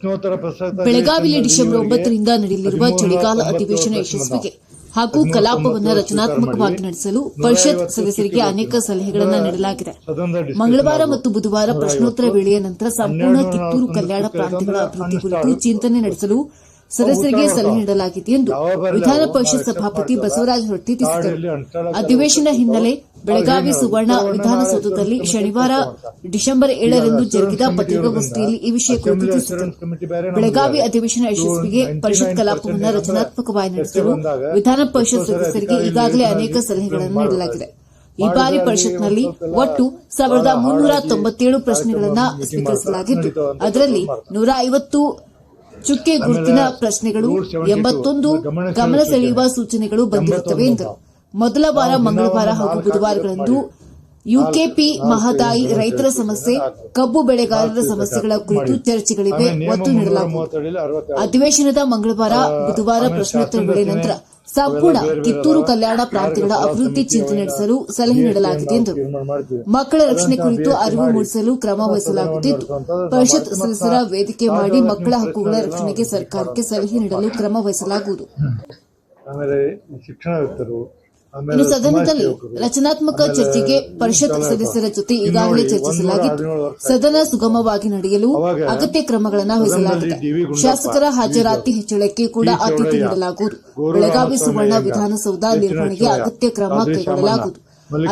ಬೆಳಗಾವಿಯಲ್ಲಿ ಡಿಸೆಂಬರ್ ಒಂಬತ್ತರಿಂದ ನಡೆಯಲಿರುವ ಚಳಿಗಾಲ ಅಧಿವೇಶನ ಯಶಸ್ವಿಗೆ ಹಾಗೂ ಕಲಾಪವನ್ನು ರಚನಾತ್ಮಕವಾಗಿ ನಡೆಸಲು ಪರಿಷತ್ ಸದಸ್ಯರಿಗೆ ಅನೇಕ ಸಲಹೆಗಳನ್ನು ನೀಡಲಾಗಿದೆ ಮಂಗಳವಾರ ಮತ್ತು ಬುಧವಾರ ಪ್ರಶ್ನೋತ್ತರ. ವೇಳೆಯ ನಂತರ ಸಂಪೂರ್ಣ ಕಿತ್ತೂರು ಕಲ್ಯಾಣ ಪ್ರಾಂತ್ಯಗಳ ಅಭಿವೃದ್ಧಿ ಕುರಿತು ಚಿಂತನೆ ನಡೆಸಲು ಸದಸ್ಯರಿಗೆ ಸಲಹೆ ನೀಡಲಾಗಿದೆ ಎಂದು ವಿಧಾನ ಪರಿಷತ್ ಸಭಾಪತಿ ಬಸವರಾಜ ಹೊರಟ್ಟಿ ತಿಳಿಸಿದರು ಅಧಿವೇಶನ ಹಿನ್ನೆಲೆ ಬೆಳಗಾವಿ ಸುವರ್ಣ ವಿಧಾನಸೌಧದಲ್ಲಿ ಶನಿವಾರ ಡಿಸೆಂಬರ್ ಏಳರಂದು ಜರುಗಿದ ಪತ್ರಿಕಾಗೋಷ್ಠಿಯಲ್ಲಿ ಈ ವಿಷಯ ಕುರಿತು ಬೆಳಗಾವಿ ಅಧಿವೇಶನ ಯಶಸ್ವಿಗೆ ಪರಿಷತ್ 99% ಕಲಾಪವನ್ನು ರಚನಾತ್ಮಕವಾಗಿ ನಡೆಸಲು ವಿಧಾನ ಪರಿಷತ್ ಸದಸ್ಯರಿಗೆ ಈಗಾಗಲೇ ಅನೇಕ ಸಲಹೆಗಳನ್ನು ನೀಡಲಾಗಿದೆ. ಈ ಬಾರಿ ಪರಿಷತ್ನಲ್ಲಿ ಒಟ್ಟು ಸಾವಿರದ ಮುನ್ನೂರ ತೊಂಬತ್ತೇಳು ಪ್ರಶ್ನೆಗಳನ್ನು ಸ್ವೀಕರಿಸಲಾಗಿದ್ದು ಅದರಲ್ಲಿ. ನೂರ ಐವತ್ತು ಚುಕ್ಕೆ ಗುರುತಿನ ಪ್ರಶ್ನೆಗಳು, ಎಂಬತ್ತೊಂದು ಗಮನ ಸೆಳೆಯುವ ಸೂಚನೆಗಳು ಬಂದಿರುತ್ತವೆ ಎಂದರು. ಮೊದಲ ವಾರ ಮಂಗಳವಾರ ಹಾಗೂ ಬುಧವಾರಗಳಂದು. ಯುಕೆಪಿ ಮಹದಾಯಿ ರೈತರ ಸಮಸ್ಯೆ. ಕಬ್ಬು ಬೆಳೆಗಾರರ ಸಮಸ್ಯೆಗಳ. ಕುರಿತು ಚರ್ಚೆಗಳಿವೆ, ಒತ್ತು ನೀಡಲಾಗುವುದು. ಅಧಿವೇಶನದ ಮಂಗಳವಾರ, ಬುಧವಾರ ಪ್ರಶ್ನೋತ್ತರ ವೇಳೆ ನಂತರ ಸಂಪೂರ್ಣ ಕಿತ್ತೂರು. ಕಲ್ಯಾಣ ಪ್ರಾಂತ್ಯಗಳ ಅಭಿವೃದ್ಧಿ ಚಿಂತನೆ ನಡೆಸಲು ಸಲಹೆ ನೀಡಲಾಗಿದೆ ಮಾಡ್ತೀವಿ. ಮಕ್ಕಳ ರಕ್ಷಣೆ ಕುರಿತು ಅರಿವು ಮೂಡಿಸಲು ಕ್ರಮ ವಹಿಸಲಾಗುತ್ತಿದ್ದು, ಪರಿಷತ್ ಸದಸ್ಯರ ವೇದಿಕೆ ಮಾಡಿ ಮಕ್ಕಳ ಹಕ್ಕುಗಳ ರಕ್ಷಣೆಗೆ ಸರ್ಕಾರಕ್ಕೆ ಸಲಹೆ ನೀಡಲು ಕ್ರಮ ವಹಿಸಲಾಗುವುದು ಇನ್ನು ಸದನದಲ್ಲಿ ರಚನಾತ್ಮಕ ಚರ್ಚೆಗೆ ಪರಿಷತ್ ಸದಸ್ಯರ ಜೊತೆ ಈಗಾಗಲೇ ಚರ್ಚಿಸಲಾಗಿದ್ದು ಸದನ ಸುಗಮವಾಗಿ ನಡೆಯಲು ಅಗತ್ಯ ಕ್ರಮಗಳನ್ನು ವಹಿಸಲಾಗಿದೆ. ಶಾಸಕರ ಹಾಜರಾತಿ ಹೆಚ್ಚಳಕ್ಕೆ ಕೂಡ. ಆದ್ಯತೆ ನೀಡಲಾಗುವುದು. ಬೆಳಗಾವಿ ಸುವರ್ಣ ವಿಧಾನಸೌಧ. ನಿರ್ವಹಣೆಗೆ ಅಗತ್ಯ ಕ್ರಮ ಕೈಗೊಳ್ಳಲಾಗುವುದು.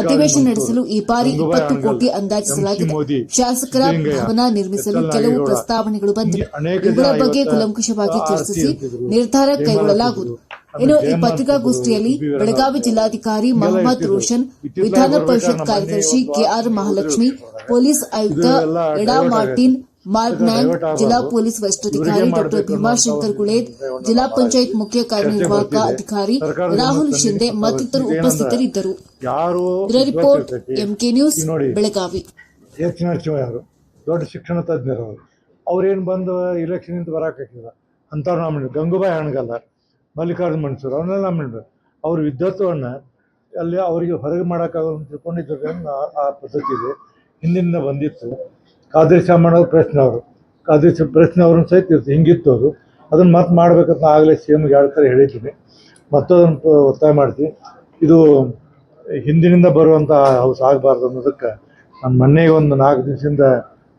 ಅಧಿವೇಶನ ನಡೆಸಲು ಈ ಬಾರಿ ಇಪ್ಪತ್ತು ಕೋಟಿ ಅಂದಾಜಿಸಲಾಗಿದೆ. ಶಾಸಕರ ಭವನ ನಿರ್ಮಿಸಲು ಕೆಲವು ಪ್ರಸ್ತಾವನೆಗಳು ಬಂದಿವೆ. ಇವರ ಇವುಗಳ ಬಗ್ಗೆ ಕೂಲಂಕುಷವಾಗಿ ಚರ್ಚಿಸಿ ನಿರ್ಧಾರ ಕೈಗೊಳ್ಳಲಾಗುವುದು. ಇನ್ನು ಈ ಪತ್ರಿಕಾಗೋಷ್ಠಿಯಲ್ಲಿ. ಬೆಳಗಾವಿ ಜಿಲ್ಲಾಧಿಕಾರಿ ಮೊಹಮ್ಮದ್ ರೋಷನ್ ವಿಧಾನ ಪರಿಷತ್ ಕಾರ್ಯದರ್ಶಿ ಕೆಆರ್ ಮಹಾಲಕ್ಷ್ಮಿ ಪೊಲೀಸ್ ಆಯುಕ್ತ ಎಡಾ ಮಾರ್ಟಿನ್ ಮಾರ್ಕ್ ಜಿಲ್ಲಾ ಪೊಲೀಸ್ ವರಿಷ್ಠಾಧಿಕಾರಿ ಡಾ ಭೀಮಾಶಂಕರ್ ಗುಳೇದ್ ಜಿಲ್ಲಾ ಪಂಚಾಯತ್ ಮುಖ್ಯ ಕಾರ್ಯನಿರ್ವಾಹಕ. ಅಧಿಕಾರಿ ರಾಹುಲ್ ಶಿಂದೆ ಮತ್ತಿತರರು ಉಪಸ್ಥಿತರಿದ್ದರು. Report MK news Belagavi. ದೊಡ್ಡ ಶಿಕ್ಷಣ ತಜ್ಞರು ಅವರು. ಅವ್ರೇನು ಬಂದು ಇಲೆಕ್ಷನ್ ಇಂದ ಬರಾಕಿಲ್ಲ ಅಂಥವ್ರು ನಾಮಿನೇಟ್ ಗಂಗೂಬಾಯಿ ಹಣಗಲ್ಲ ಮಲ್ಲಿಕಾರ್ಜುನ ಮನ್ಸೂರ್, ಅವ್ರನ್ನೆಲ್ಲ ನಾಮಿನೇಟ್ ಅವ್ರ ವಿದ್ವತ್ವವನ್ನು ಅಲ್ಲಿ ಅವರಿಗೆ ಹೊರಗೆ ಮಾಡೋಕ್ಕಾಗಲ್ಲ ಅಂತ ತಿಳ್ಕೊಂಡಿದ್ದರಿಂದ ಆ- ಪದ್ಧತಿ ಇದೆ. ಹಿಂದಿನಿಂದ ಬಂದಿತ್ತು. ಪ್ರಶ್ನೆ ಅವರು. ಶ- ಪ್ರಶ್ನೆ ಅವ್ರನ್ನ ಸಹಿತ ಇತ್ತು. ಹಿಂಗಿತ್ತು ಅವರು. ಅದನ್ನು ಮತ್ತೆ ಮಾಡ್ಬೇಕಂತ ಆಗಲೇ ಸಿ ಎಮ್ಗೆ ಎರಡು ಥರ ಹೇಳಿದ್ದೀನಿ. ಮತ್ತು ಅದನ್ನು ಪ- ಒತ್ತಾಯ ಮಾಡ್ತೀನಿ. ಇದು ಹಿಂದಿನಿಂದ ಬರುವಂಥ ಹೌಸ್ ಆಗಬಾರ್ದು ಅನ್ನೋದಕ್ಕೆ ನಾನು ಮೊನ್ನೆ ಒಂದು ನಾಲ್ಕು ದಿವಸದಿಂದ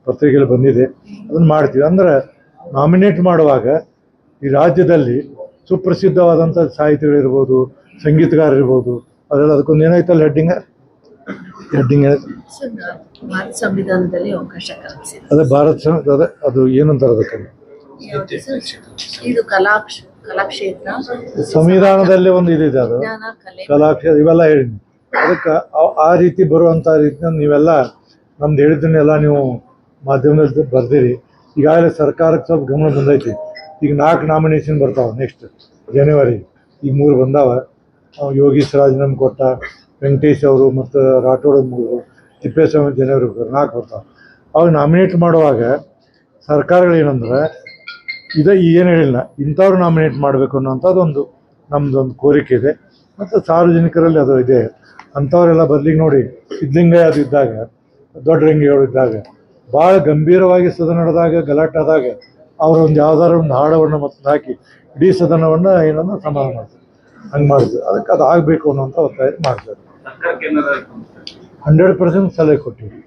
ಪತ್ರಿಕೆಯಲ್ಲಿ ಬಂದಿದೆ. ಅದನ್ನು ಮಾಡ್ತೀವಿ. ಅಂದ್ರೆ ನಾಮಿನೇಟ್ ಮಾಡುವಾಗ ಈ ರಾಜ್ಯದಲ್ಲಿ ಸುಪ್ರಸಿದ್ಧವಾದಂಥ ಸಾಹಿತಿಗಳಿರ್ಬೋದು ಸಂಗೀತಗಾರರಿರ್ಬೋದು ಅದೆಲ್ಲ ಅದಕ್ಕೊಂದು ಏನಾಯ್ತಲ್ಲ ಹೆಡ್ಡಿಂಗ್ ಹೆಡ್ಡಿಂಗ್ ಸಂವಿಧಾನದಲ್ಲಿ ಅವಕಾಶ ಕಲ್ಪಿಸಿದೆ. ಅದೇ ಭಾರತ ಸಂವಿಧಾನ ಅದೇ ಅದು ಏನಂತಾರೆ ಅದಕ್ಕೆ? ಇದು ಕಲಾಕ್ಷ ಕಲಾಕ್ಷೇತ್ರ. ಸಂವಿಧಾನದಲ್ಲಿ ಒಂದು ಇದಿದೆ ಅದು. ಕಲೆ. ಕಲಾಕ್ಷೇತ್ರ ಇವೆಲ್ಲ ಹೇಳಿದ್ನಿ ಅದಕ್ಕೆ ಆ- ಆ ರೀತಿ ಬರುವಂಥ ರೀತಿಯ ನೀವೆಲ್ಲ ನಮ್ದು ಹೇಳಿದ್ದನ್ನೆಲ್ಲ ನೀವು ಮಾಧ್ಯಮದಲ್ಲಿ ಬರ್ದಿರಿ. ಈಗಾಗಲೇ ಸರ್ಕಾರಕ್ಕೆ ಸ್ವಲ್ಪ ಗಮನ ಬಂದೈತಿ. ಈಗ ನಾಲ್ಕು ನಾಮಿನೇಷನ್ ಬರ್ತಾವೆ ನೆಕ್ಸ್ಟ್ ಜನವರಿ ಈಗ ಮೂರು ಬಂದಾವ. ಯೋಗೀಶ್ ಯೋಗೀಶ್ ನಮ್ಗೆ ಕೊಟ್ಟ, ವೆಂಕಟೇಶ್ ಅವರು ಮತ್ತು ರಾಠೋಡ್ ಮೂರು, ತಿಪ್ಪೇಸ್ವಾಮಿ ಜನವರಿ ನಾಲ್ಕು ಬರ್ತಾವೆ. ಅವಾಗ ನಾಮಿನೇಟ್ ಮಾಡುವಾಗ ಸರ್ಕಾರಗಳು ಏನಂದ್ರೆ, ಇದೆ ಏನು ಹೇಳಿಲ್ಲ, ಇಂಥವ್ರು ನಾಮಿನೇಟ್ ಮಾಡಬೇಕು ಅನ್ನೋಂಥದ್ದೊಂದು ನಮ್ಮದೊಂದು ಕೋರಿಕೆ ಇದೆ. ಮತ್ತು ಸಾರ್ವಜನಿಕರಲ್ಲಿ ಅದು ಇದೆ. ಅಂಥವರೆಲ್ಲ ಬರ್ಲಿಕ್ಕೆ ನೋಡಿ, ಸಿದ್ಧಲಿಂಗಯ್ಯ ಅದು ಇದ್ದಾಗ, ದೊಡ್ಡ ರಂಗಿಗಳು ಇದ್ದಾಗ ಭಾಳ ಗಂಭೀರವಾಗಿ ಸದನ ನಡೆದಾಗ ಗಲಾಟೆ ಆದಾಗ ಅವರು ಒಂದು ಯಾವ್ದಾದ್ರು ಒಂದು ಹಾಡವನ್ನು ಮತ್ತು ಹಾಕಿ ಇಡೀ ಸದನವನ್ನು ಏನನ್ನ ಸಮಾಧಾನ ಮಾಡ್ತಾರೆ. ಹಂಗೆ ಮಾಡಿದ್ರು ಅದಕ್ಕೆ ಅದು ಆಗಬೇಕು ಅನ್ನೋಂಥ ಒತ್ತಾಯ ಮಾಡ್ತಾರೆ. ಹಂಡ್ರೆಡ್ ಪರ್ಸೆಂಟ್ ಸಲಹೆ ಕೊಟ್ಟಿವಿ.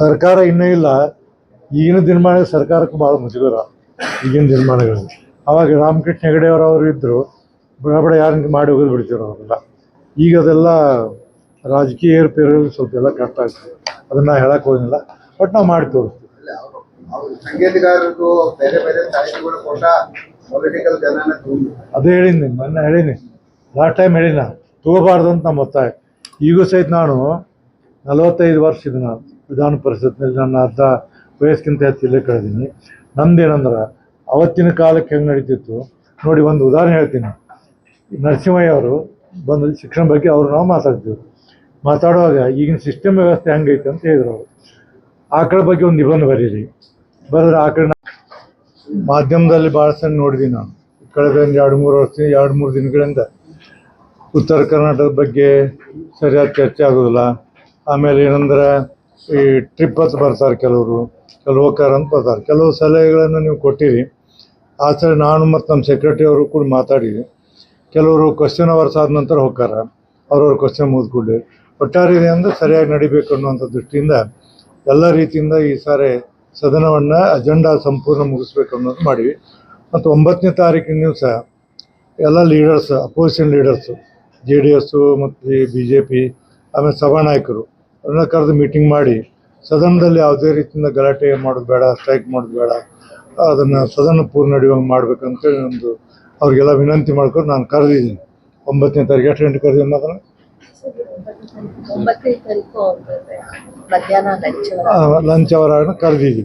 ಸರ್ಕಾರ ಇನ್ನೂ ಇಲ್ಲ. ಈಗಿನ ದಿನಮಾನ ಸರ್ಕಾರಕ್ಕೆ ಭಾಳ ಮುಜುಗರ ಈಗಿನ ದಿನಮಾನಗಳಲ್ಲಿ. ಅವಾಗ ರಾಮಕೃಷ್ಣ ಹೆಗಡೆ ಅವರು ಅವರು ಇದ್ದರು ಬಡಬಡ ಬಡ ಯಾರನ್ನ ಮಾಡಿ ಹೋಗೋದು ಬಿಡ್ತಿರೋ ಅವರೆಲ್ಲ ಈಗ ಅದೆಲ್ಲ ರಾಜಕೀಯ ಏರ್ಪೇರು ಸ್ವಲ್ಪ ಎಲ್ಲ ಕಷ್ಟ ಆಗ್ತದೆ. ಅದನ್ನು ಹೇಳಕ್ಕೆ ಹೋಗಿಲ್ಲ ಬಟ್ ನಾವು ಮಾಡಿ ತೋರಿಸ್ತೀವಿ. ಅದೇ ಹೇಳಿನಿ, ಮೊನ್ನೆ ಹೇಳಿನಿ. ಲಾಸ್ಟ್ ಟೈಮ್ ಹೇಳಿನ ತಗೋಬಾರ್ದು ಅಂತ ನಮ್ಮ ಒತ್ತಾಯ ಈಗೂ ಸಹಿತ ನಾನು ನಲವತ್ತೈದು ವರ್ಷ ಇದು ನಾನು ವಿಧಾನ ಪರಿಷತ್ನಲ್ಲಿ ನನ್ನ ಅರ್ಧ ವಯಸ್ಸಿಗಿಂತ ಹೆಚ್ಚು ಇಲ್ಲೇ ಕಳೆದೀನಿ. ನಮ್ದೇನಂದ್ರೆ ಅವತ್ತಿನ ಕಾಲಕ್ಕೆ ಹೆಂಗೆ ನಡೀತಿತ್ತು? ನೋಡಿ, ಒಂದು ಉದಾಹರಣೆ ಹೇಳ್ತೀನಿ. ನರಸಿಂಹಯ್ಯ ಅವರು ಬಂದು ಶಿಕ್ಷಣ ಬಗ್ಗೆ ಅವರು ನಾವು ಮಾತಾಡ್ತೀವಿ ಮಾತಾಡುವಾಗ ಈಗಿನ ಸಿಸ್ಟಮ್ ವ್ಯವಸ್ಥೆ ಹೆಂಗೈತೆ ಅಂತ ಹೇಳಿದ್ರು ಅವರು. ಆಕಳ ಬಗ್ಗೆ ಒಂದು ನಿಬಂಧ ಬರೀರಿ. ಬರೆದ್ರೆ ಕಡೆ ಮಾಧ್ಯಮದಲ್ಲಿ ಭಾಳ ಸಣ್ಣ ನೋಡಿದ್ವಿ ನಾನು. ಕಳೆದ ಒಂದು ಎರಡು ಮೂರು ವರ್ಷ, ಎರಡು ಮೂರು ದಿನಗಳಿಂದ ಉತ್ತರ ಕರ್ನಾಟಕದ ಬಗ್ಗೆ ಸರಿಯಾದ ಚರ್ಚೆ ಆಗೋದಿಲ್ಲ. ಆಮೇಲೆ ಏನಂದ್ರೆ ಈ ಟ್ರಿಪ್ ಅಂತ ಬರ್ತಾರೆ ಕೆಲವರು, ಕೆಲವು ಅಂತ ಬರ್ತಾರೆ. ಕೆಲವು ಸಲಹೆಗಳನ್ನು ನೀವು ಕೊಟ್ಟಿರಿ. ಆ ಸಲ ನಾನು ಮತ್ತು ನಮ್ಮ ಸೆಕ್ರೆಟರಿ ಅವರು ಕೂಡ ಮಾತಾಡಿದ್ವಿ. ಕೆಲವರು ಕ್ವಶನ್ ಅವರ್ಸ್ ಆದ ನಂತರ ಹೋಗ್ತಾರೆ. ಅವ್ರವ್ರ ಕ್ವಶನ್ ಮುಗಿದ್ಕೊಂಡು ಒಟ್ಟಾರೆ ಅಂದರೆ ಸರಿಯಾಗಿ ನಡಿಬೇಕು ಅನ್ನುವಂಥ ದೃಷ್ಟಿಯಿಂದ ಎಲ್ಲ ರೀತಿಯಿಂದ ಈ ಸಾರಿ ಸದನವನ್ನು ಅಜೆಂಡಾ ಸಂಪೂರ್ಣ ಮುಗಿಸ್ಬೇಕು ಅನ್ನೋದು ಮಾಡಿವಿ. ಮತ್ತು ಒಂಬತ್ತನೇ ತಾರೀಕಿನ ದಿವಸ ಎಲ್ಲ leaders opposition leaders J D S ಮತ್ತು ಬಿ ಜೆ ಪಿ ಆಮೇಲೆ ಸಭಾನಾಯಕರು ಅವ್ರನ್ನ ಕರೆದು ಮೀಟಿಂಗ್ ಮಾಡಿ ಸದನದಲ್ಲಿ ಯಾವುದೇ ರೀತಿಯಿಂದ ಗಲಾಟೆ ಮಾಡೋದು ಬೇಡ ಸ್ಟ್ರೈಕ್ ಮಾಡೋದು ಬೇಡ, ಅದನ್ನು ಸದನ ಪೂರ್ಣ ನಡೆಯುವಂಗೆ ಮಾಡ್ಬೇಕಂತೇಳಿ ಒಂದು ಅವ್ರಿಗೆಲ್ಲ ವಿನಂತಿ ಮಾಡ್ಕೊಂಡು ನಾನು ಕರೆದಿದ್ದೀನಿ. ಒಂಬತ್ತನೇ ತಾರೀಕು ಎಷ್ಟು ಗಂಟೆ ಕರೆದಿದ್ದೀನಿ ಮಾತ್ರ. ಲಂಚ್ ಅವರನ್ನು ಕರೆದಿದ್ವಿ.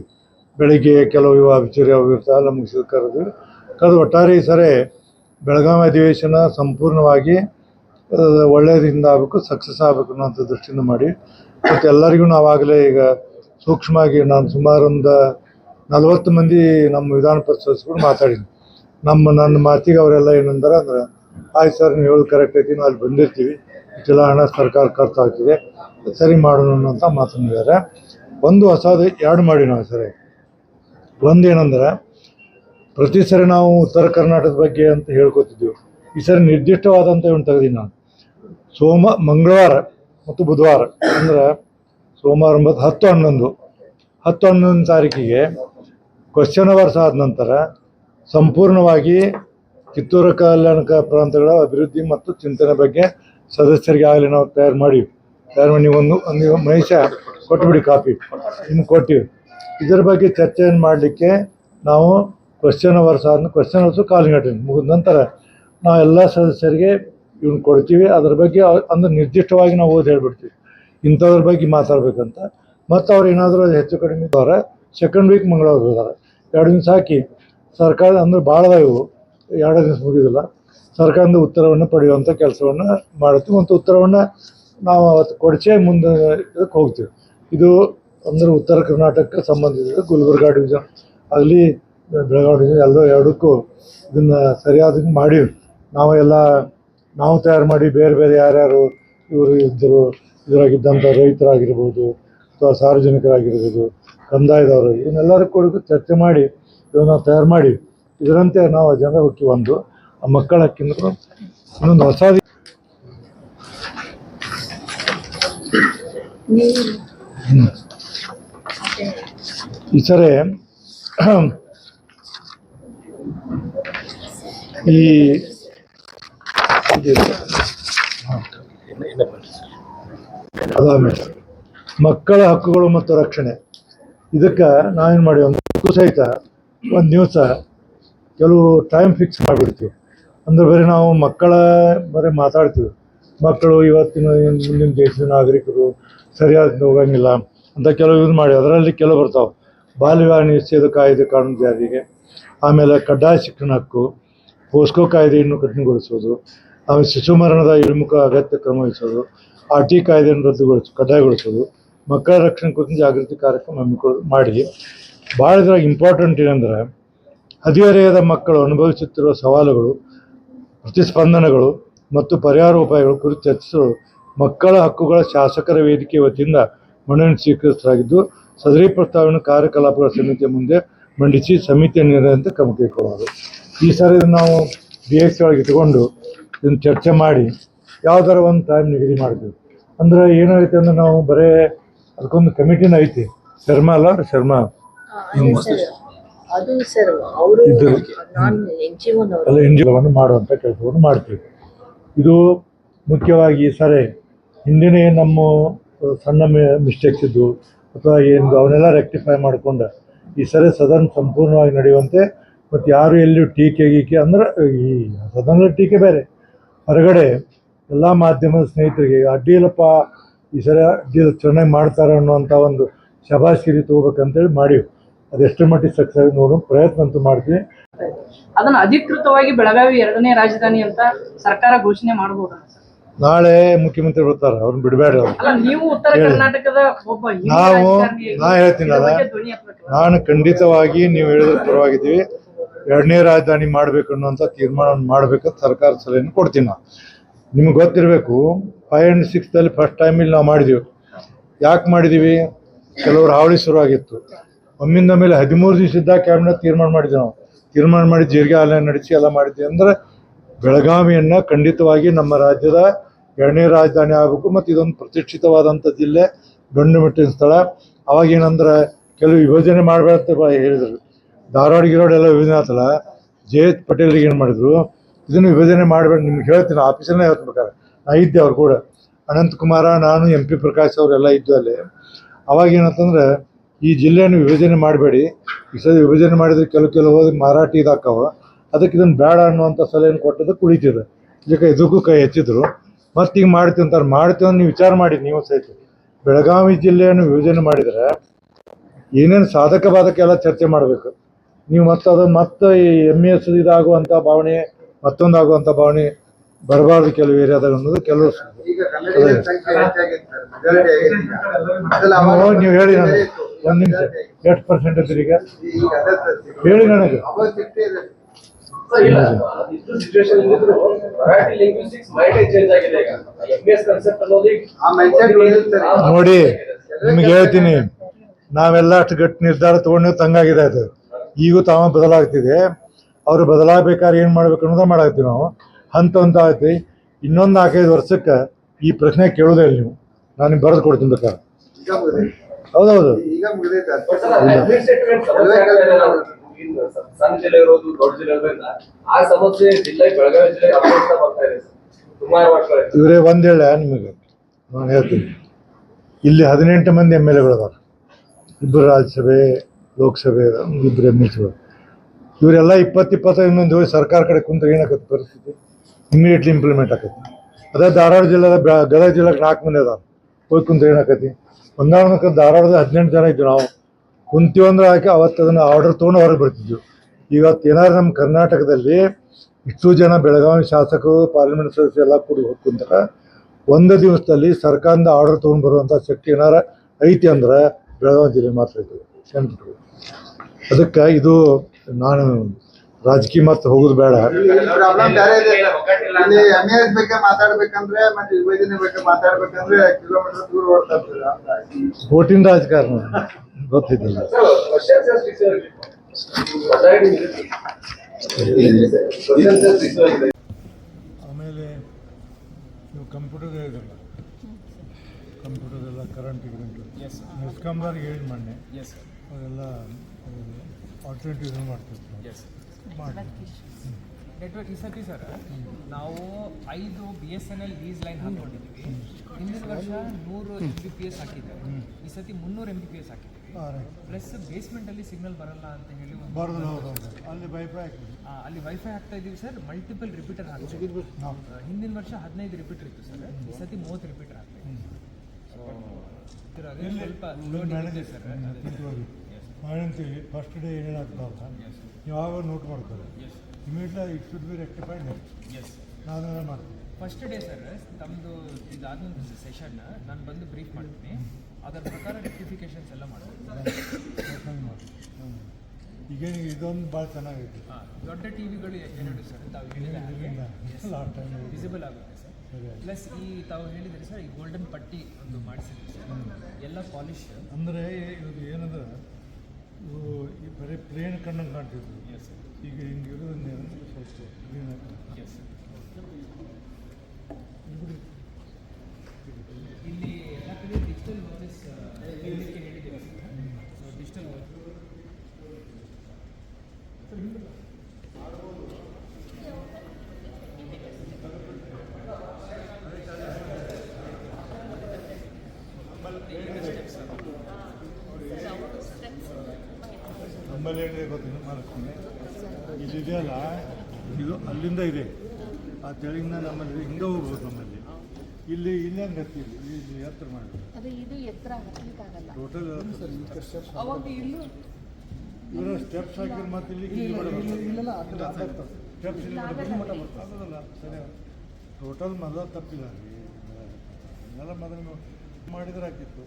ಬೆಳಿಗ್ಗೆ ಕೆಲವು ಇವು ಅಭಿಚುರಿ ಅವು ಇರ್ತಾವಲ್ಲ ಮುಗಿಸಿದ ಕರೆದು ಕರೆದು ಒಟ್ಟಾರೆ ಈ ಸರಿ ಬೆಳಗಾವಿ ಅಧಿವೇಶನ ಸಂಪೂರ್ಣವಾಗಿ ಒಳ್ಳೆಯದಿಂದ ಆಗಬೇಕು ಸಕ್ಸಸ್ ಆಗಬೇಕು ಅನ್ನೋಂಥ ದೃಷ್ಟಿಯಿಂದ ಮಾಡಿ. ಮತ್ತು ಎಲ್ಲರಿಗೂ ನಾವಾಗಲೇ ಈಗ ಸೂಕ್ಷ್ಮವಾಗಿ ನಾನು ಸುಮಾರು ಒಂದು ನಲವತ್ತು ಮಂದಿ ನಮ್ಮ ವಿಧಾನ ಪರಿಷತ್ ಕೂಡ ಮಾತಾಡಿದ್ವಿ. ನಮ್ಮ ನನ್ನ ಮಾತಿಗೆ ಅವರೆಲ್ಲ ಏನಂದ್ರೆ ಅಂದ್ರೆ ಆಯ್ತು ಸರ್, ನೀವು ಹೇಳೋದು ಕರೆಕ್ಟ್ ಐತಿ, ನಾವು ಅಲ್ಲಿ ಬಂದಿರ್ತೀವಿ. ಇಷ್ಟೆಲ್ಲ ಹಣ ಸರ್ಕಾರ ಖರ್ಚಾಗ್ತಿದೆ ಸರಿ ಮಾಡೋಣ ಅಂತ ಮಾತನಾಡಿದ್ದಾರೆ ಒಂದು ಹೊಸದು ಎರಡು ಮಾಡಿ ನಾವು ಸರಿ? ಒಂದೇನಂದ್ರೆ, ಪ್ರತಿ ಸರಿ ನಾವು ಉತ್ತರ ಕರ್ನಾಟಕದ ಬಗ್ಗೆ ಅಂತ ಹೇಳ್ಕೊತಿದ್ವಿ. ಈ ಸರಿ ನಿರ್ದಿಷ್ಟವಾದಂಥ ಒಂದು ತೆಗೆದೀನಿ ನಾನು. ಸೋಮ, ಮಂಗಳವಾರ ಮತ್ತು ಬುಧವಾರ. ಅಂದ್ರೆ ಸೋಮವಾರ ಒಂಬತ್ತು, ಹತ್ತು ಹನ್ನೊಂದು. ಹತ್ತು ಹನ್ನೊಂದು ತಾರೀಕಿಗೆ ಕ್ವಶನ್ ಅವರ್ಸ್ ಆದ ನಂತರ ಸಂಪೂರ್ಣವಾಗಿ ಕಿತ್ತೂರು ಕಲ್ಯಾಣ ಪ್ರಾಂತಗಳ ಅಭಿವೃದ್ಧಿ ಮತ್ತು ಚಿಂತನೆ ಬಗ್ಗೆ ಸದಸ್ಯರಿಗೆ ಆಗಲಿ ನಾವು ತಯಾರು ಮಾಡಿ ತಯಾರು ಮಾಡಿ ಒಂದು ಒಂದು ಮಹಿಷ ಕೊಟ್ಟುಬಿಡಿ ಕಾಪಿ. ನಿಮ್ಗೆ ಕೊಟ್ಟಿವಿ. ಇದರ ಬಗ್ಗೆ ಚರ್ಚೆಯನ್ನು ಮಾಡಲಿಕ್ಕೆ ನಾವು ಕ್ವಶನ್ ಅವರ್ಸ್ ಆದ ಕ್ವಶನ್ ಅವರ್ಸು ಕಾಲಿಂಗ್ ಅಟೆಂಡ್ ಮುಗಿದ ನಂತರ ನಾವು ಎಲ್ಲ ಸದಸ್ಯರಿಗೆ ಇವ್ನ ಕೊಡ್ತೀವಿ. ಅದ್ರ ಬಗ್ಗೆ ಅಂದ್ರೆ ನಿರ್ದಿಷ್ಟವಾಗಿ ನಾವು ಓದಿ ಹೇಳ್ಬಿಡ್ತೀವಿ. ಇಂಥದ್ರ ಬಗ್ಗೆ ಮಾತಾಡ್ಬೇಕಂತ. ಮತ್ತು ಅವ್ರು ಏನಾದರೂ ಹೆಚ್ಚು ಕಡಿಮೆ ಇದ್ದವ್ರೆ ಸೆಕೆಂಡ್ ವೀಕ್ ಮಂಗಳವಾರ ಹೋದಾರೆ ಎರಡು ದಿವಸ ಹಾಕಿ ಸರ್ಕಾರ ಅಂದ್ರೆ ಭಾಳ ಇವು ಎರಡು ದಿವಸ ಮುಗಿದಿಲ್ಲ. ಸರ್ಕಾರದ ಉತ್ತರವನ್ನು ಪಡೆಯುವಂಥ ಕೆಲಸವನ್ನು ಮಾಡುತ್ತೀವಿ ಮತ್ತು ಉತ್ತರವನ್ನು ನಾವು ಅವತ್ತು ಕೊಡಚೆ ಮುಂದೆ ಇದಕ್ಕೆ ಹೋಗ್ತೀವಿ. ಇದು ಅಂದ್ರೆ ಉತ್ತರ ಕರ್ನಾಟಕಕ್ಕೆ ಸಂಬಂಧಿಸಿದ ಗುಲ್ಬರ್ಗಾ ಡಿವಿಷನ್ ಅಲ್ಲಿ ಬೆಳಗಾವಿ ಡಿವಿಷನ್ ಎಲ್ಲರೂ ಎರಡಕ್ಕೂ ಇದನ್ನು ಸರಿಯಾದ ಮಾಡಿ ನಾವು ಎಲ್ಲ ನಾವು ತಯಾರು ಮಾಡಿ ಬೇರೆ ಬೇರೆ ಯಾರ್ಯಾರು ಇವರು ಇದ್ದರು ಇದರಾಗಿದ್ದಂಥ ರೈತರಾಗಿರ್ಬೋದು ಅಥವಾ ಸಾರ್ವಜನಿಕರಾಗಿರ್ಬೋದು, ಕಂದಾಯದವರು ಇವನ್ನೆಲ್ಲರೂ ಕೂಡ ಚರ್ಚೆ ಮಾಡಿ ಇವನ್ನ ತಯಾರು ಮಾಡಿ, ಇದರಂತೆ ನಾವು ಜನರ ಒಂದು ಮಕ್ಕಳ ಹಕ್ಕಿಂದ ಇನ್ನೊಂದು ಹೊಸ ಈ ಸರಿ, ಈ ಅದಾದ್ಮೇಲೆ ಮಕ್ಕಳ ಹಕ್ಕುಗಳು ಮತ್ತು ರಕ್ಷಣೆ. ಇದಕ್ಕೆ ನಾವೇನು ಮಾಡಿ, ಒಂದು ಸಹಿತ ಒಂದು ದಿವಸ ಕೆಲವು ಟೈಮ್ ಫಿಕ್ಸ್ ಮಾಡಿಬಿಡ್ತೀವಿ. ಅಂದ್ರೆ ಬರೀ ನಾವು ಮಕ್ಕಳ ಬರೀ ಮಾತಾಡ್ತೀವಿ. ಮಕ್ಕಳು ಇವತ್ತಿನ ಮುಂದಿನ ದೇಶದ ನಾಗರಿಕರು ಸರಿಯಾದ ಹೋಗಂಗಿಲ್ಲ ಅಂತ ಕೆಲವು ಇದು ಮಾಡಿ, ಅದರಲ್ಲಿ ಕೆಲವು ಬರ್ತಾವೆ. ಬಾಲ್ಯ ನಿಷೇಧ ಕಾಯ್ದೆ ಕಾನೂನು ಜಾರಿಗೆ, ಆಮೇಲೆ ಕಡ್ಡಾಯ ಶಿಕ್ಷಣ ಹಕ್ಕು, ಪೋಸ್ಕೋ ಕಾಯ್ದೆಯನ್ನು ಕಠಿಣಗೊಳಿಸೋದು, ಆಮೇಲೆ ಶಿಶು ಮರಣದ ಇಳಿಮುಖ ಅಗತ್ಯ ಕ್ರಮ ವಹಿಸೋದು, ಆರ್ ಟಿ ಕಾಯ್ದೆಯನ್ನು ರದ್ದುಗೊಳಿಸೋದು ಕಡ್ಡಾಯಗೊಳಿಸೋದು, ಮಕ್ಕಳ ರಕ್ಷಣೆ ಕುರಿತು ಜಾಗೃತಿ ಕಾರ್ಯಕ್ರಮ ಹಮ್ಮಿಕೊಳ್ಳೋದು ಮಾಡಿ. ಭಾಳ ಇದ್ರಾಗ ಇಂಪಾರ್ಟೆಂಟ್ ಏನಂದ್ರೆ, ಹದಿಹರೆಯದ ಮಕ್ಕಳು ಅನುಭವಿಸುತ್ತಿರುವ ಸವಾಲುಗಳು ಪ್ರತಿಸ್ಪಂದನೆಗಳು ಮತ್ತು ಪರಿಹಾರ ಉಪಾಯಗಳ ಕುರಿತು ಚರ್ಚಿಸಲು ಮಕ್ಕಳ ಹಕ್ಕುಗಳ ಶಾಸಕರ ವೇದಿಕೆ ವತಿಯಿಂದ ಮನವಿ ಸ್ವೀಕರಿಸಲಾಗಿದ್ದು, ಸದರಿ ಪ್ರಸ್ತಾವನೆ ಕಾರ್ಯಕಲಾಪಗಳ ಸಮಿತಿಯ ಮುಂದೆ ಮಂಡಿಸಿ ಸಮಿತಿಯ ನಿರ್ಣಯದಂತೆ ಕ್ರಮ ಕೈಗೊಳ್ಳೋದು ಈ ಸಾರಿ ನಾವು ಬಿ ಎಸ್ ಒಳಗೆ ಇಟ್ಕೊಂಡು ಇದನ್ನು ಚರ್ಚೆ ಮಾಡಿ ಯಾವ್ದಾರ ಒಂದು ಟೈಮ್ ನಿಗದಿ ಮಾಡಿದ್ವಿ ಅಂದ್ರೆ ಏನಾಗೈತೆ ಅಂದ್ರೆ ನಾವು ಬರೇ ಅದಕ್ಕೊಂದು ಕಮಿಟಿನ ಐತಿ. ಶರ್ಮಾ ಅಲ್ಲ, ಶರ್ಮಾ. ಅದು ಸರ್ ಅವರು ಇದು. ನಾನ್ ಎನ್ ಜಿ ಎನ್ ಒವನ್ನು ಮಾಡುವಂಥ ಕೆಲಸವನ್ನು ಮಾಡ್ತೀವಿ. ಇದು ಮುಖ್ಯವಾಗಿ ಈ ಸರಿ ಹಿಂದಿನ ಏನು ನಮ್ಮ ಸಣ್ಣ ಮಿಸ್ಟೇಕ್ಸ್ ಇದ್ದು ಅಥವಾ ಏನು ಅವನ್ನೆಲ್ಲ ರೆಕ್ಟಿಫೈ ಮಾಡಿಕೊಂಡು ಈ ಸರಿ ಸದನ ಸಂಪೂರ್ಣವಾಗಿ ನಡೆಯುವಂತೆ ಮತ್ತು ಯಾರು ಎಲ್ಲಿ ಟೀಕೆ ಗೀಕೆ ಅಂದ್ರೆ ಈ ಸದನದ ಟೀಕೆ ಬೇರೆ. ಹೊರಗಡೆ ಎಲ್ಲ ಮಾಧ್ಯಮದ ಸ್ನೇಹಿತರಿಗೆ ಅಡ್ಡಿ ಇಲ್ಲಪ್ಪ ಈ ಸರಿ ಅಡ್ಡಿ ಇಲ್ಲ, ಚೆನ್ನಾಗಿ ಮಾಡ್ತಾರೆ ಅನ್ನುವಂಥ ಒಂದು ಶಬಾಶ್ಗಿರಿ ತಗೋಬೇಕಂತೇಳಿ ಮಾಡೀವಿ. ಅದೆಷ್ಟರ ಮಟ್ಟಿಗೆ ಸಕ್ಸಸ್ ಆಗಿ ನೋಡೋ ಪ್ರಯತ್ನ ಅಂತೂ ಮಾಡ್ತೀವಿ. ಅದನ್ನ ಅಧಿಕೃತವಾಗಿ ಬೆಳಗಾವಿ ಎರಡನೇ ರಾಜಧಾನಿ ಅಂತ ಸರ್ಕಾರ ಘೋಷಣೆ ಮಾಡಬಹುದು ನಾಳೆ ಮುಖ್ಯಮಂತ್ರಿ ಬರ್ತಾರ ಅವ್ರನ್ನ ಬಿಡಬೇಡ ನೀವು ಉತ್ತರ ಕರ್ನಾಟಕದ ಒಬ್ಬ ನಾವು- ನಾ ಹೇಳ್ತೀನಿ ಅಲ್ಲ ನಾನು ಖಂಡಿತವಾಗಿ ನೀವು ಹೇಳಿದ್ರ ಪರವಾಗಿದ್ದೀವಿ. ಎರಡನೇ ರಾಜಧಾನಿ ಮಾಡಬೇಕು ಅನ್ನುವಂಥ ತೀರ್ಮಾನವನ್ನು ಮಾಡಬೇಕಂತ ಸರ್ಕಾರ ಸಲಹೆಯನ್ನು ಕೊಡ್ತೀನಿ ನಾನು ನಿಮ್ಗೆ ಗೊತ್ತಿರಬೇಕು ಫೈವ್ ಆ್ಯಂಡ್ ಸಿಕ್ಸ್ದಲ್ಲಿ ಫಸ್ಟ್ ಟೈಮ್ ಇಲ್ಲಿ ನಾವು ಮಾಡಿದ್ದೀವಿ ಯಾಕೆ ಮಾಡಿದ್ದೀವಿ ಕೆಲವರು ಹಾವಳಿ ಶುರುವಾಗಿತ್ತು. ಒಮ್ಮಿಂದ ಮೇಲೆ ಹದಿಮೂರು ದಿವಸದ ಕ್ಯಾಬಿನೆಟ್ ತೀರ್ಮಾನ ಮಾಡಿದ್ವಿ ನಾವು. ತೀರ್ಮಾನ ಮಾಡಿ ಜೀರಿಗೆ ಆಲಯ ನಡೆಸಿ ಎಲ್ಲ ಮಾಡಿದ್ವಿ ಅಂದ್ರೆ ಬೆಳಗಾವಿಯನ್ನು ಖಂಡಿತವಾಗಿ ನಮ್ಮ ರಾಜ್ಯದ ಎರಡನೇ ರಾಜಧಾನಿ ಆಗಬೇಕು ಮತ್ತು ಇದೊಂದು ಪ್ರತಿಷ್ಠಿತವಾದಂಥ ಜಿಲ್ಲೆ, ಗಂಡು ಮೆಟ್ಟಿನ ಸ್ಥಳ. ಅವಾಗ ಏನಂದ್ರೆ ಕೆಲವು ವಿಭಜನೆ ಮಾಡಬೇಡ ಹೇಳಿದರು. ಧಾರವಾಡ ಗಿರೋಡ್ ಎಲ್ಲ ವಿಭಜನೆ ಆತಲ್ಲ. ಜೆ ಎಚ್ ಪಟೇಲ್ರಿಗೆ ಏನು ಮಾಡಿದ್ರು? ಇದನ್ನು ವಿಭಜನೆ ಮಾಡಬೇಡ, ನಿಮ್ಗೆ ಹೇಳ್ತೀನಿ, ಆಫೀಸಲ್ಲೇ ಹೇಳ್ಬೇಕಾರೆ ನಾ ಇದ್ದೆ ಅವ್ರು ಕೂಡ. ಅನಂತಕುಮಾರ, ನಾನು ಎಂ ಪಿ ಪ್ರಕಾಶ್ ಅವರೆಲ್ಲ ಇದ್ದು ಅಲ್ಲಿ. ಅವಾಗ ಏನಂತಂದ್ರೆ ಈ ಜಿಲ್ಲೆಯನ್ನು ವಿಭಜನೆ ಮಾಡಬೇಡಿ. ಈ ಸಲ ವಿಭಜನೆ ಮಾಡಿದ್ರೆ ಕೆಲವು ಕೆಲವು ಹೋಗಿ ಮಾರಾಟ ಇದಾಕವ ಅದಕ್ಕೆ ಇದನ್ನು ಬೇಡ ಅನ್ನುವಂಥ ಸಲಹೆಯನ್ನು ಕೊಟ್ಟದ್ದು ಕುಳಿತಿದೆ ಇದಕ್ಕೆ ಇದಕ್ಕೂ ಕೈ ಹೆಚ್ಚಿದ್ರು ಮತ್ತೆ ಈಗ ಮಾಡ್ತೀವಿ ಅಂತಾರೆ. ಮಾಡ್ತೀವಿ ಅಂತ ನೀವು ವಿಚಾರ ಮಾಡಿ ನೀವು ಸಹಿತ. ಬೆಳಗಾವಿ ಜಿಲ್ಲೆಯನ್ನು ವಿಭಜನೆ ಮಾಡಿದರೆ ಏನೇನು ಸಾಧಕ ಬಾಧಕ ಎಲ್ಲ ಚರ್ಚೆ ಮಾಡಬೇಕು. ನೀವು ಮತ್ತೆ ಅದು ಮತ್ತೆ ಈ ಎಂ ಎಸ್ ಇದಾಗುವಂಥ ಭಾವನೆ ಮತ್ತೊಂದಾಗುವಂಥ ಭಾವನೆ ಬರಬಾರ್ದು ಕೆಲವು ಏರಿಯಾದಾಗ ಅನ್ನೋದು ಕೆಲವು ನೀವು ಹೇಳಿ ಇತ್ತು. ಒಂದು ನಿಮಿಷ. ಆಗೈತೆ. ಎಷ್ಟು ಪರ್ಸೆಂಟ್ ಇದ್ರಿ ಈಗ? ಹೇಳಿ ನನಗೆ. ನೋಡಿ ನಿಮ್ಗೆ ಹೇಳ್ತೀನಿ. ನಾವೆಲ್ಲ ಅಷ್ಟು ಗಟ್ಟಿ ನಿರ್ಧಾರ ತಗೊಂಡು ತಂಗಾಗಿದೆ ಅದು. ಈಗೂ ತಾವ ಬದಲಾಗ್ತಿದೆ. ಅವರು ಬದಲಾಗಬೇಕಾದ್ರೆ ಏನು ಮಾಡ್ಬೇಕು ಅನ್ನೋದ ಮಾಡಾಕ್ತಿವಿ ನಾವು. ಹಂತ ಹಂತ ಆಯ್ತು. ಇನ್ನೊಂದು ನಾಲ್ಕೈದು ವರ್ಷಕ್ಕೆ ಈ ಪ್ರಶ್ನೆ ಕೇಳೋದೇ ಇಲ್ಲ ನೀವು. ನಾನು ನಿಮ್ಗೆ ಬರೆದು ಕೊಡ್ತೀನಿ ಬೇಕಾದ್ರೆ. ಹೌದೌದು. ಈಗ ಮುಗಿದೈತೆ. ಸಣ್ಣ ಜಿಲ್ಲೆ ಇರೋದು ದೊಡ್ಡ ಜಿಲ್ಲೆ ಇರೋದ್ರಿಂದ ಆ ಸಮಸ್ಯೆ ಜಿಲ್ಲೆ ಬೆಳಗಾವಿ ಜಿಲ್ಲೆ ಬರ್ತಾ ಇದೆ ಸುಮಾರು ಇವರೇ ಒಂದ್ ಹೇಳ ನಿಮಗೆ ನಾನು ಹೇಳ್ತೀನಿ. ಇಲ್ಲಿ ಹದಿನೆಂಟು ಮಂದಿ ಎಂ ಎಲ್ ಎಗಳಿದಾರೆ. ಇಬ್ಬರು ರಾಜ್ಯಸಭೆ ಲೋಕಸಭೆ ಇಬ್ಬರು ಎಂ ಎಲ್ ಸಿಗಳು ಇವರೆಲ್ಲ ಇಪ್ಪತ್ತು ಇಪ್ಪತ್ತೈದು ಮಂದಿ ಹೋಗಿ ಸರ್ಕಾರ ಕಡೆ ಕುಂತ ಏನಾಗತ್ತೆ ಪರಿಸ್ಥಿತಿ? ಇಮಿಡಿಯೇಟ್ಲಿ ಇಂಪ್ಲಿಮೆಂಟ್ ಆಕೈತಿ. ಅದೇ ಧಾರವಾಡ ಜಿಲ್ಲೆದ ಗದಗ ಜಿಲ್ಲೆಗೆ ನಾಲ್ಕು ಮಂದಿ ಅದಾರ ಹೋಗಿ ಕುಂತ್ರೆ ಏನಾಕತಿ ಒಂದಾವಣಕ್ಕೆ ಧಾರವಾಡದ ಹದಿನೆಂಟು ಜನ ಇದ್ವಿ ನಾವು ಕುಂತೀವಿ ಅಂದ್ರೆ ಹಾಕಿ ಅವತ್ತು ಅದನ್ನು ಆರ್ಡರ್ ತೊಗೊಂಡು ಹೊರಗೆ ಬರ್ತಿದ್ವಿ. ಇವತ್ತು ಏನಾದ್ರು ನಮ್ಮ ಕರ್ನಾಟಕದಲ್ಲಿ ಇಷ್ಟು ಜನ ಬೆಳಗಾವಿ ಶಾಸಕರು ಪಾರ್ಲಿಮೆಂಟ್ ಸದಸ್ಯರು ಎಲ್ಲ ಕೂಡಿ ಹೋಗ್ಕೊಂತಾರೆ ಒಂದು ದಿವಸದಲ್ಲಿ ಸರ್ಕಾರದಿಂದ ಆರ್ಡರ್ ತೊಗೊಂಡು ಬರುವಂಥ ಶಕ್ತಿ ಏನಾರ ಐತಿ ಅಂದ್ರೆ ಬೆಳಗಾವಿ ಜಿಲ್ಲೆ ಮಾತ್ರ ಇದ್ದೀವಿ ಅದಕ್ಕೆ ಇದು ನಾನು ರಾಜಕೀಯ ಮತ್ತೆ ಹೋಗೋದು ಬೇಡ. ಓಟಿನ ರಾಜಕಾರಣ. ಗೊತ್ತಿದ್ದಿಲ್ಲ? ಆಮೇಲೆ ನೀವು ಕಂಪ್ಯೂಟರ್ ಹೇಳಿದ್ರಲ್ಲ? ಕಂಪ್ಯೂಟರ್ದೆಲ್ಲ ಕರೆಂಟ್ ಎಸ್ ಮೆಸ್ಕಾಮ್ದವ್ರಿಗೆ ಹೇಳಿ ಮೊನ್ನೆ. ಅವೆಲ್ಲ ಆಲ್ಟರ್ನೇಟಿವ್ ಮಾಡ್ತೀವಿ ಮಾಡಿ ನೆಟ್ವರ್ಕ್ ಈ ಸತಿ ಸರ್ ನಾವು ಐದು B S N L lease line ಹಾಕೊಂಡಿದ್ದೀವಿ. ಹಿಂದಿನ ವರ್ಷ ನೂರು ಎಂ ಬಿ ಪಿ ಎಸ್ ಹಾಕಿದ್ದೇವೆ ಈ ಸತಿ ಮುನ್ನೂರು ಎಂ ಬಿ ಪಿ ಎಸ್ ಹಾಕಿದ್ದೀವಿ. ಪ್ಲಸ್ ಬೇಸ್ಮೆಂಟಲ್ಲಿ ಸಿಗ್ನಲ್ ಬರಲ್ಲ ಅಂತ ಹೇಳಿ ಒಂದು ಅಲ್ಲಿ ವೈಫೈ ಅಲ್ಲಿ ವೈಫೈ ಹಾಕ್ತಾ ಇದೀವಿ ಸರ್ ಮಲ್ಟಿಪಲ್ ರಿಪೀಟರ್ ಹಾಕ್ತೀವಿ. ಹಿಂದಿನ ವರ್ಷ ಹದಿನೈದು ರಿಪೀಟರ್ ಇತ್ತು ಸರ್ ಈ ಸತಿ ಮೂವತ್ತು ರಿಪೀಟರ್ ಹಾಕ್ತೀವಿ ಸ್ವಲ್ಪ ಇದೆ ಫಸ್ಟ್ ಡೇ ಏನೇನಾಗ್ತಾವಲ್ಲ ನೀವು ಯಾವಾಗ ನೋಟ್ ಮಾಡ್ಕೊಳ್ಳಿ immediately it should be rectified S ನಾನೆಲ್ಲ ಮಾಡ್ತೀನಿ? ಫಸ್ಟ್ ಡೇ ಸರ್ ತಮ್ಮದು ಇದಾದ ನಂತರ ಸೆಷನ್ ನಾನು ಬಂದು ಬ್ರೀಫ್ ಮಾಡ್ತೀನಿ. ಅದರ ಪ್ರಕಾರ ರೆಕ್ಟಿಫಿಕೇಷನ್ಸ್ ಎಲ್ಲ ಮಾಡ್ತೀನಿ. ಈಗೇನು ಇದೊಂದು ಭಾಳ ಚೆನ್ನಾಗೈತಿ. ಹಾಂ ದೊಡ್ಡ ಟಿ ವಿಗಳು ಎರಡು ಸರ್ ತಾವು ಹೇಳಿದ ವಿಸಿಬಲ್ ಆಗುತ್ತೆ ಸರ್ ಪ್ಲಸ್ ಈ ತಾವು ಹೇಳಿದ್ರಿ ಸರ್ ಈ ಗೋಲ್ಡನ್ ಪಟ್ಟಿ ಒಂದು ಮಾಡಿಸಿದ್ರಿ ಸರ್ ಎಲ್ಲ ಪಾಲಿಶ್. ಅಂದರೆ ಇದು ಏನಂದ್ರೆ ಇವು ಈ ಬರೀ ಪ್ಲೇನ್ ಕಣ್ಣಂಗೆ ಕಾಣ್ತಿದ್ರು. ಈಗ ಹಿಂಗೆ ಸ್ವಲ್ಪ ಫಸ್ಟ್. ಎಸ್ ಇಲ್ಲಿ ಎಲ್ಲ ಕಡೆ ಡಿಜಿಟಲ್ ಹೇಳಲಿಕ್ಕೆ ಹೇಳಿದ್ದೀವಿ ಡಿಜಿಟಲ್ ವರ್ಕ್ ಇಲ್ಲಿದೆಯಲ್ಲ ಇದು ಅಲ್ಲಿಂದ ಇದೆ. ಆ ತೆಳಗಿನ ನಮ್ಮಲ್ಲಿ ಹಿಂಗೆ ಹೋಗ್ಬೋದು ನಮ್ಮಲ್ಲಿ. ಇಲ್ಲಿ ಇಲ್ಲಿ ಗತಿ ಹತ್ತಿಲ್ಲ ಇಲ್ಲಿ ಎತ್ತರ ಮಾಡಿ ಟೋಟಲ್ ಅವಾಗ ಇಲ್ಲೂ ಇವರ ಸ್ಟೆಪ್ಸ್ ಹಾಕಿದ್ರೆ ಮತ್ತೆ ಇಲ್ಲಿ ಸ್ಟೆಪ್ಸ್ ಇಲ್ಲಿ ಅದಲ್ಲ ಸರಿ ಟೋಟಲ್ ಮೊದಲ ತಪ್ಪಿಲ್ಲ ರೀ ಎಲ್ಲ ಮೊದಲು ಮಾಡಿದ್ರೆ ಹಾಕಿತ್ತು.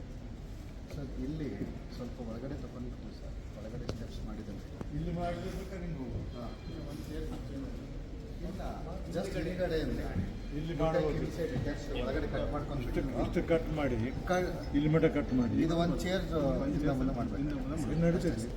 ಸರ್ ಇಲ್ಲಿ ಸ್ವಲ್ಪ ಒಳಗಡೆ ತಗೊಂಡು ಸರ್. ಒಳಗಡೆ ಸ್ಟೆಪ್ಸ್ ಮಾಡಿದ್ದಾರೆ ಇಲ್ಲಿ ಮಾಡಿದ್ರೆ ಬೇಕಾದ್ರೆ ಹಿಂಗೆ. ಇಲ್ಲ ಜಸ್ಟ್ ಈ ಕಡೆಯಿಂದ. ಇಲ್ಲಿ ಮಾಡಬಹುದು ಒಳಗಡೆ ಕಟ್ ಮಾಡ್ಕೊಂಡು ಇಷ್ಟು ಇಷ್ಟು ಕಟ್ ಮಾಡಿ. ಇಲ್ಲಿ ಮಟ್ಟ ಕಟ್ ಮಾಡಿ. ಇದು ಒಂದು ಚೇರ್ ಮಾಡ್ಬೇಕು. ನಡೀತದೆ.